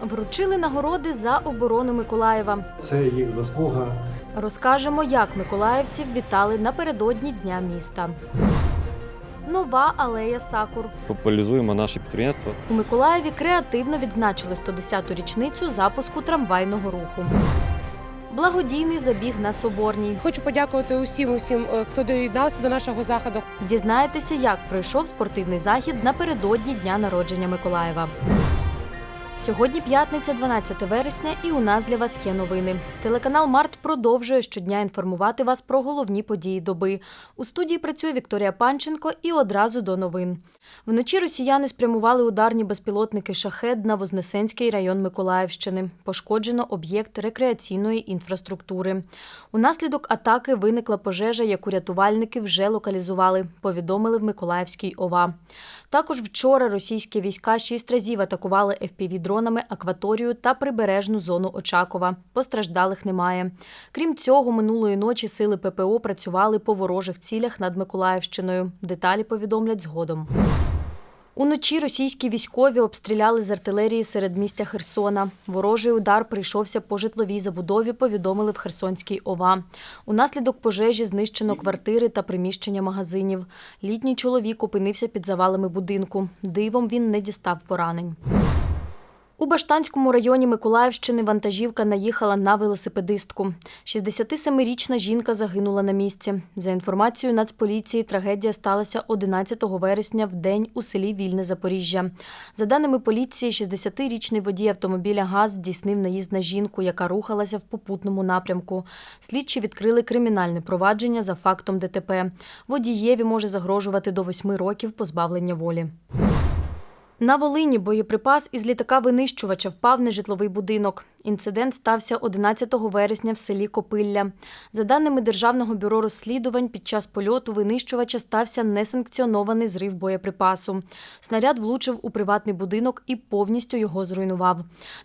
Вручили нагороди за оборону Миколаєва. Це їх заслуга. Розкажемо, як миколаївців вітали напередодні Дня міста. Нова алея Сакур. популяризуємо наше підприємство. У Миколаєві креативно відзначили 110-ту річницю запуску трамвайного руху. Благодійний забіг на Соборній. Хочу подякувати усім, усім, е, хто доєднався до нашого заходу. Дізнаєтеся, як пройшов спортивний захід напередодні дня народження Миколаєва. Сьогодні п'ятниця, 12 вересня, і у нас для вас є новини. Телеканал Март продовжує щодня інформувати вас про головні події доби. У студії працює Вікторія Панченко і одразу до новин. Вночі росіяни спрямували ударні безпілотники шахед на Вознесенський район Миколаївщини. Пошкоджено об'єкт рекреаційної інфраструктури. Унаслідок атаки виникла пожежа, яку рятувальники вже локалізували, повідомили в Миколаївській ОВА. Також вчора російські війська шість разів атакували FPV-дронами акваторію та прибережну зону Очакова. Постраждалих немає. Крім цього, минулої ночі сили ППО працювали по ворожих цілях над Миколаївщиною. Деталі повідомлять згодом. Уночі російські військові обстріляли з артилерії серед містя Херсона. Ворожий удар прийшовся по житловій забудові, повідомили в Херсонській ОВА. Унаслідок пожежі знищено квартири та приміщення магазинів. Літній чоловік опинився під завалами будинку. Дивом він не дістав поранень. У Баштанському районі Миколаївщини вантажівка наїхала на велосипедистку. 67-річна жінка загинула на місці. За інформацією Нацполіції, трагедія сталася 11 вересня в день у селі Вільне Запоріжжя. За даними поліції, 60-річний водій автомобіля ГАЗ здійснив наїзд на жінку, яка рухалася в попутному напрямку. Слідчі відкрили кримінальне провадження за фактом ДТП. Водієві може загрожувати до 8 років позбавлення волі. На Волині боєприпас із літака-винищувача впав на житловий будинок. Інцидент стався 11 вересня в селі Копилля. За даними Державного бюро розслідувань, під час польоту винищувача стався несанкціонований зрив боєприпасу. Снаряд влучив у приватний будинок і повністю його зруйнував.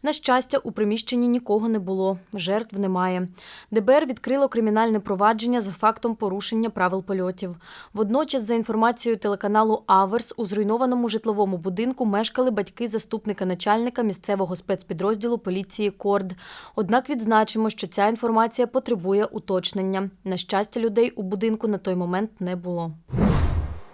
На щастя, у приміщенні нікого не було, жертв немає. ДБР відкрило кримінальне провадження за фактом порушення правил польотів. Водночас, за інформацією телеканалу Аверс, у зруйнованому житловому будинку мешкали батьки заступника начальника місцевого спецпідрозділу поліції Корд. Однак відзначимо, що ця інформація потребує уточнення. На щастя, людей у будинку на той момент не було.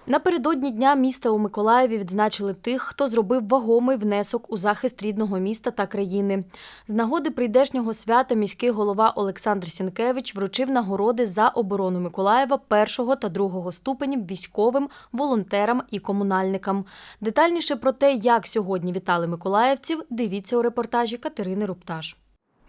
Напередодні дня міста у Миколаєві відзначили тих, хто зробив вагомий внесок у захист рідного міста та країни. З нагоди прийдешнього свята міський голова Олександр Сінкевич вручив нагороди за оборону Миколаєва першого та другого ступенів військовим, волонтерам і комунальникам. Детальніше про те, як сьогодні вітали миколаївців, дивіться у репортажі Катерини Рупташ.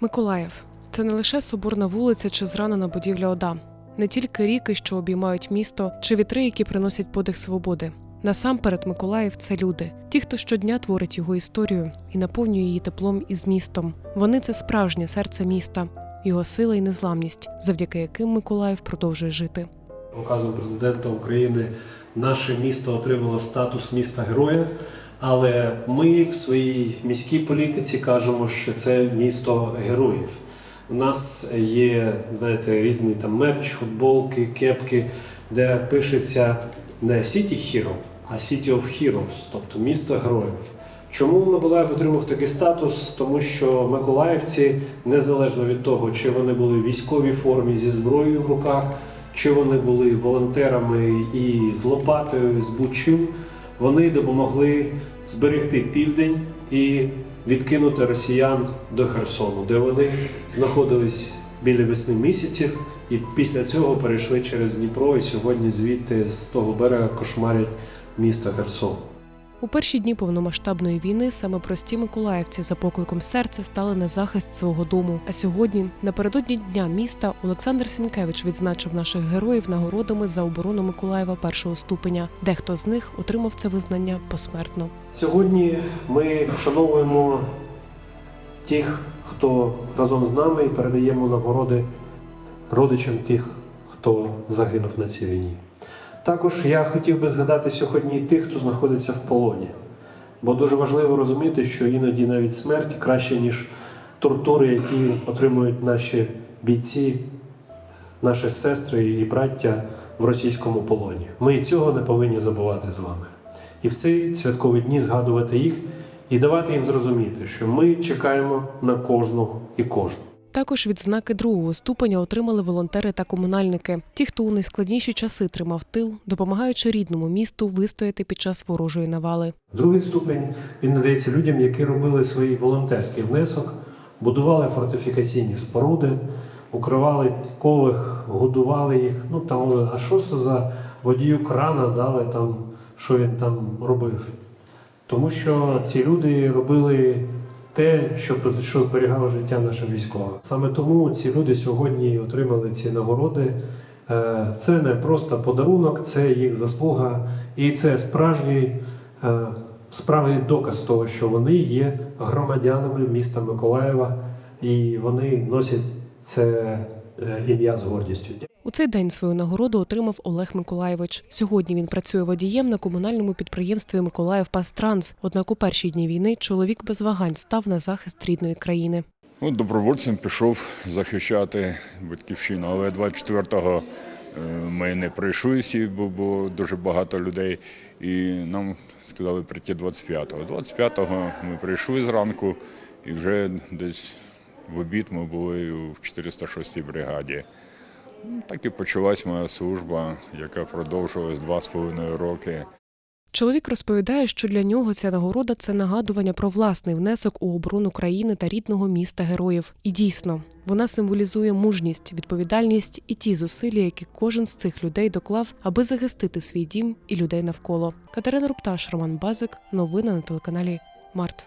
Миколаїв це не лише соборна вулиця чи зранена будівля ОДА, не тільки ріки, що обіймають місто, чи вітри, які приносять подих свободи. Насамперед, Миколаїв це люди, ті, хто щодня творить його історію і наповнює її теплом і змістом. Вони це справжнє серце міста, його сила і незламність, завдяки яким Миколаїв продовжує жити. Указом президента України наше місто отримало статус міста героя. Але ми в своїй міській політиці кажемо, що це місто героїв. У нас є, знаєте, різні там мерч, футболки, кепки, де пишеться не City Hero, а City of Heroes, тобто місто героїв. Чому Миколаїв отримав такий статус? Тому що миколаївці, незалежно від того, чи вони були в військовій формі зі зброєю в руках, чи вони були волонтерами і з лопатою, з бучим, вони допомогли зберегти південь і відкинути росіян до Херсону, де вони знаходились біля весни місяців, і після цього перейшли через Дніпро, і сьогодні звідти з того берега кошмарять місто Херсон. У перші дні повномасштабної війни саме прості миколаївці за покликом серця стали на захист свого дому. А сьогодні, напередодні дня міста, Олександр Сінкевич відзначив наших героїв нагородами за оборону Миколаєва першого ступеня. Дехто з них отримав це визнання посмертно. Сьогодні ми вшановуємо тих, хто разом з нами і передаємо нагороди родичам тих, хто загинув на цій війні. Також я хотів би згадати сьогодні і тих, хто знаходиться в полоні. Бо дуже важливо розуміти, що іноді навіть смерть краще, ніж тортури, які отримують наші бійці, наші сестри і браття в російському полоні. Ми цього не повинні забувати з вами. І в ці святкові дні згадувати їх і давати їм зрозуміти, що ми чекаємо на кожного і кожну. Також відзнаки другого ступеня отримали волонтери та комунальники, ті, хто у найскладніші часи тримав тил, допомагаючи рідному місту вистояти під час ворожої навали. Другий ступень він надається людям, які робили свій волонтерський внесок, будували фортифікаційні споруди, укривали військових, годували їх. Ну там, а що це за водію крана дали там, що він там робив? Тому що ці люди робили те, що, що зберігало життя нашим військовим. Саме тому ці люди сьогодні отримали ці нагороди. Е, Це не просто подарунок, це їх заслуга, і це справжній, е, справжній доказ того, що вони є громадянами міста Миколаєва, і вони носять це е, ім'я з гордістю. У цей день свою нагороду отримав Олег Миколаєвич. Сьогодні він працює водієм на комунальному підприємстві Миколаїв Пастранс. Однак у перші дні війни чоловік без вагань став на захист рідної країни. Ну, добровольцем пішов захищати батьківщину, але 24-го е, ми не прийшли всі, бо було дуже багато людей. І нам сказали прийти 25-го. 25-го ми прийшли зранку і вже десь в обід ми були в 406-й бригаді. Ну, Так і почалась моя служба, яка продовжилась два з половиною роки. Чоловік розповідає, що для нього ця нагорода це нагадування про власний внесок у оборону країни та рідного міста героїв. І дійсно, вона символізує мужність, відповідальність і ті зусилля, які кожен з цих людей доклав, аби захистити свій дім і людей навколо. Катерина Рупташ, Роман Базик. Новини на телеканалі Март.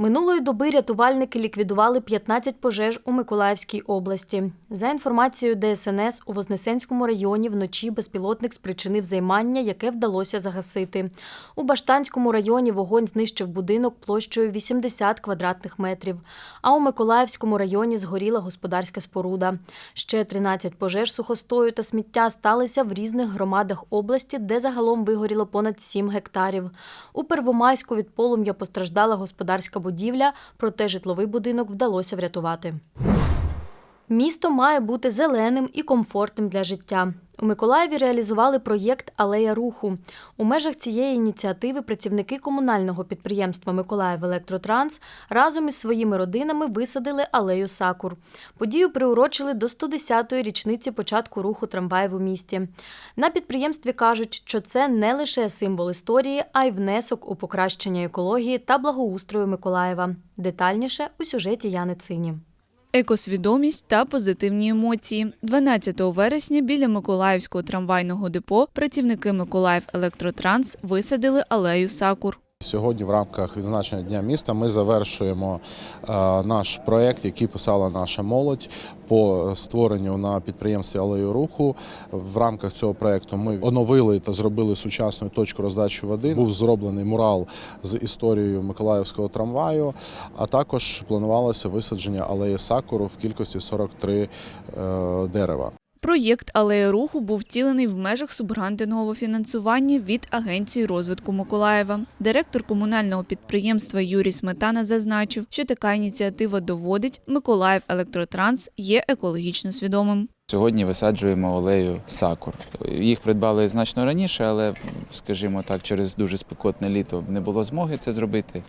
Минулої доби рятувальники ліквідували 15 пожеж у Миколаївській області. За інформацією ДСНС, у Вознесенському районі вночі безпілотник спричинив займання, яке вдалося загасити. У Баштанському районі вогонь знищив будинок площею 80 квадратних метрів. А у Миколаївському районі згоріла господарська споруда. Ще 13 пожеж сухостою та сміття сталися в різних громадах області, де загалом вигоріло понад 7 гектарів. У Первомайську від полум'я постраждала господарська будівля, проте житловий будинок вдалося врятувати. Місто має бути зеленим і комфортним для життя. У Миколаєві реалізували проєкт Алея руху. У межах цієї ініціативи працівники комунального підприємства Миколаїв Електротранс разом із своїми родинами висадили алею сакур. Подію приурочили до 110-ї річниці початку руху трамваїв у місті. На підприємстві кажуть, що це не лише символ історії, а й внесок у покращення екології та благоустрою Миколаєва. Детальніше у сюжеті Яни Цині. Екосвідомість та позитивні емоції. 12 вересня біля Миколаївського трамвайного депо працівники Миколаїв Електротранс висадили алею сакур. Сьогодні в рамках відзначення дня міста ми завершуємо е, наш проект, який писала наша молодь по створенню на підприємстві алею руху. В рамках цього проекту ми оновили та зробили сучасну точку роздачі води. Був зроблений мурал з історією Миколаївського трамваю. А також планувалося висадження алеї сакуру в кількості 43 е, дерева. Проєкт алея руху був втілений в межах субгрантового фінансування від Агенції розвитку Миколаєва. Директор комунального підприємства Юрій Сметана зазначив, що така ініціатива доводить Миколаїв Електротранс є екологічно свідомим. Сьогодні висаджуємо олею сакур. Їх придбали значно раніше, але, скажімо так, через дуже спекотне літо не було змоги це зробити.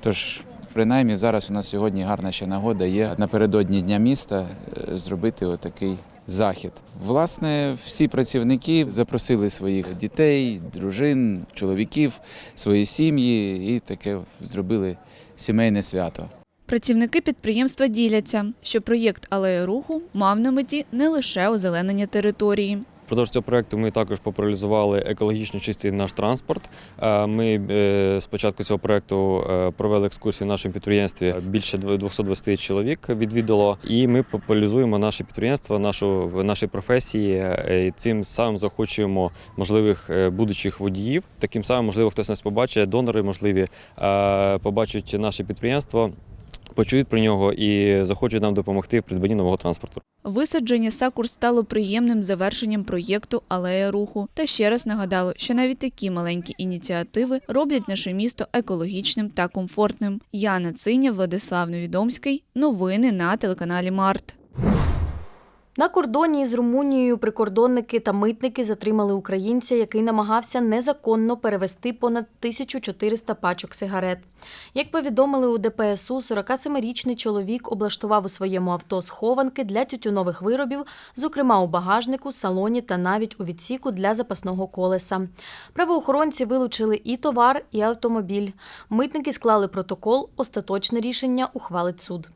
Тож, принаймні, зараз у нас сьогодні гарна ще нагода є напередодні Дня міста е, зробити отакий захід. Власне, всі працівники запросили своїх дітей, дружин, чоловіків, свої сім'ї і таке зробили сімейне свято. Працівники підприємства діляться, що проєкт алея руху мав на меті не лише озеленення території. Впродовж цього проекту ми також популяризували екологічно чистий наш транспорт. Е, Ми е, з початку цього проекту е, провели екскурсії в нашому підприємстві. Більше 220 чоловік відвідало, і ми популяризуємо наше підприємство, нашу наші професії. е, і Цим самим захочуємо можливих е, будучих водіїв. Таким самим, можливо, хтось нас побачить, донори можливі е, побачать наше підприємство. Почують про нього і захочуть нам допомогти в придбанні нового транспорту. Висадження сакур стало приємним завершенням проєкту Алея руху. Та ще раз нагадало, що навіть такі маленькі ініціативи роблять наше місто екологічним та комфортним. Яна Циня, Владислав Невідомський. Новини на телеканалі Март. На кордоні із Румунією прикордонники та митники затримали українця, який намагався незаконно перевести понад 1400 пачок сигарет. Як повідомили у ДПСУ, 47-річний чоловік облаштував у своєму авто схованки для тютюнових виробів, зокрема у багажнику, салоні та навіть у відсіку для запасного колеса. Правоохоронці вилучили і товар, і автомобіль. Митники склали протокол. Остаточне рішення ухвалить суд.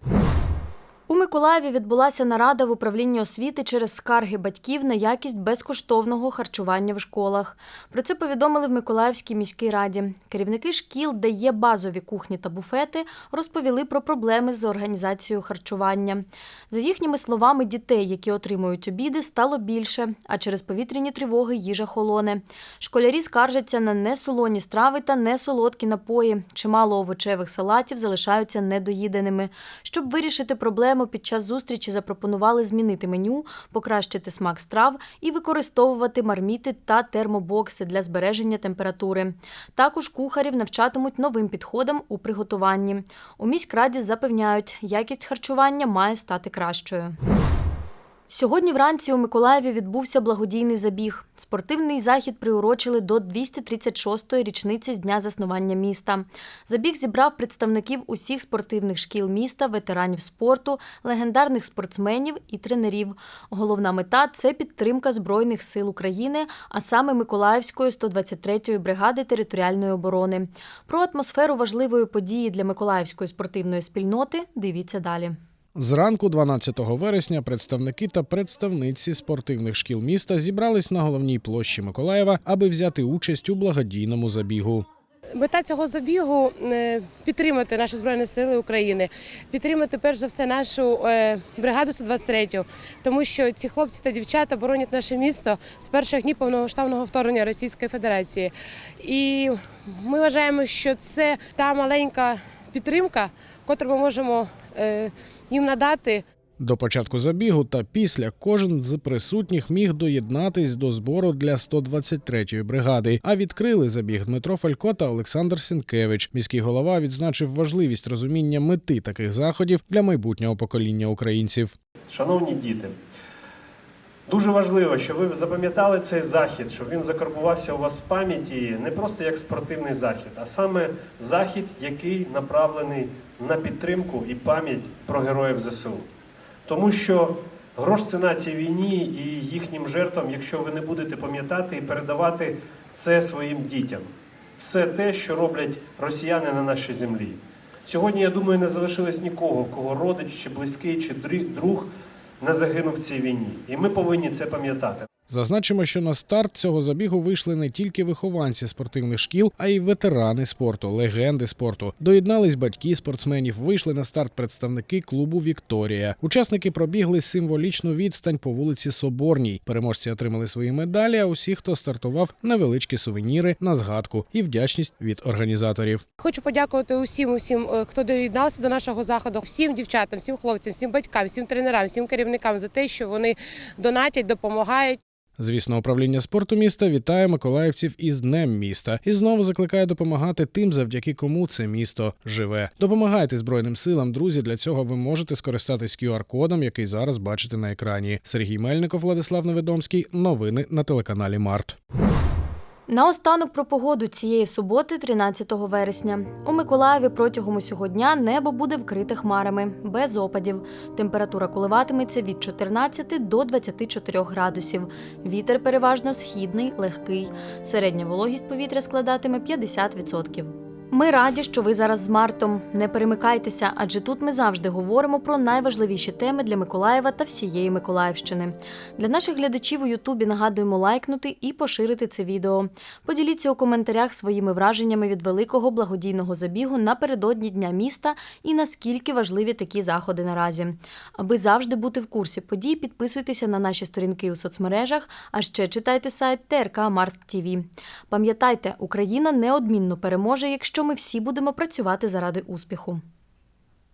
У Миколаєві відбулася нарада в управлінні освіти через скарги батьків на якість безкоштовного харчування в школах. Про це повідомили в Миколаївській міській раді. Керівники шкіл, де є базові кухні та буфети, розповіли про проблеми з організацією харчування. За їхніми словами, дітей, які отримують обіди, стало більше, а через повітряні тривоги їжа холоне. Школярі скаржаться на несолоні страви та несолодкі напої. Чимало овочевих салатів залишаються недоїденими. Щоб вирішити проблему, під час зустрічі запропонували змінити меню, покращити смак страв і використовувати марміти та термобокси для збереження температури. Також кухарів навчатимуть новим підходам у приготуванні. У міськраді запевняють, якість харчування має стати кращою. Сьогодні вранці у Миколаєві відбувся благодійний забіг. Спортивний захід приурочили до 236-ї річниці з дня заснування міста. Забіг зібрав представників усіх спортивних шкіл міста, ветеранів спорту, легендарних спортсменів і тренерів. Головна мета це підтримка Збройних сил України, а саме Миколаївської 123-ї бригади територіальної оборони. Про атмосферу важливої події для Миколаївської спортивної спільноти дивіться далі. Зранку, 12 вересня, представники та представниці спортивних шкіл міста зібрались на головній площі Миколаєва, аби взяти участь у благодійному забігу. Мета цього забігу е, підтримати наші збройні сили України, підтримати перш за все нашу е, бригаду 123, тому що ці хлопці та дівчата боронять наше місто з перших днів повномасштабного вторгнення Російської Федерації. І ми вважаємо, що це та маленька підтримка, котру ми можемо е, їм надати. До початку забігу та після кожен з присутніх міг доєднатись до збору для 123-ї бригади. А відкрили забіг Дмитро Фалько та Олександр Сінкевич. Міський голова відзначив важливість розуміння мети таких заходів для майбутнього покоління українців. Шановні діти, дуже важливо, щоб ви запам'ятали цей захід, щоб він закарбувався у вас в пам'яті не просто як спортивний захід, а саме захід, який направлений на підтримку і пам'ять про героїв ЗСУ. Тому що грош ціна цій війні і їхнім жертвам, якщо ви не будете пам'ятати і передавати це своїм дітям, все те, що роблять росіяни на нашій землі. Сьогодні, я думаю, не залишилось нікого, кого родич, чи близький, чи друг не загинув в цій війні. І ми повинні це пам'ятати. Зазначимо, що на старт цього забігу вийшли не тільки вихованці спортивних шкіл, а й ветерани спорту, легенди спорту. Доєднались батьки спортсменів. Вийшли на старт представники клубу Вікторія. Учасники пробігли символічну відстань по вулиці Соборній. Переможці отримали свої медалі. А усі, хто стартував, невеличкі сувеніри на згадку і вдячність від організаторів. Хочу подякувати усім, усім, е, хто доєднався до нашого заходу, всім дівчатам, всім хлопцям, всім батькам, всім тренерам, всім керівникам за те, що вони донатять, допомагають. Звісно, управління спорту міста вітає миколаївців із Днем міста і знову закликає допомагати тим, завдяки кому це місто живе. Допомагайте збройним силам, друзі. Для цього ви можете скористатись QR-кодом, який зараз бачите на екрані. Сергій Мельников, Владислав Невідомський. Новини на телеканалі Март. Наостанок про погоду цієї суботи, 13 вересня. У Миколаєві протягом усього дня небо буде вкрите хмарами, без опадів. Температура коливатиметься від 14 до 24 градусів. Вітер переважно східний, легкий. Середня вологість повітря складатиме 50%. Ми раді, що ви зараз з Мартом. Не перемикайтеся, адже тут ми завжди говоримо про найважливіші теми для Миколаєва та всієї Миколаївщини. Для наших глядачів у Ютубі нагадуємо лайкнути і поширити це відео. Поділіться у коментарях своїми враженнями від великого благодійного забігу напередодні Дня міста і наскільки важливі такі заходи наразі. Аби завжди бути в курсі подій, підписуйтеся на наші сторінки у соцмережах, а ще читайте сайт ТРК Март ТІВІ. Пам'ятайте, Україна неодмінно переможе, якщо ми всі будемо працювати заради успіху.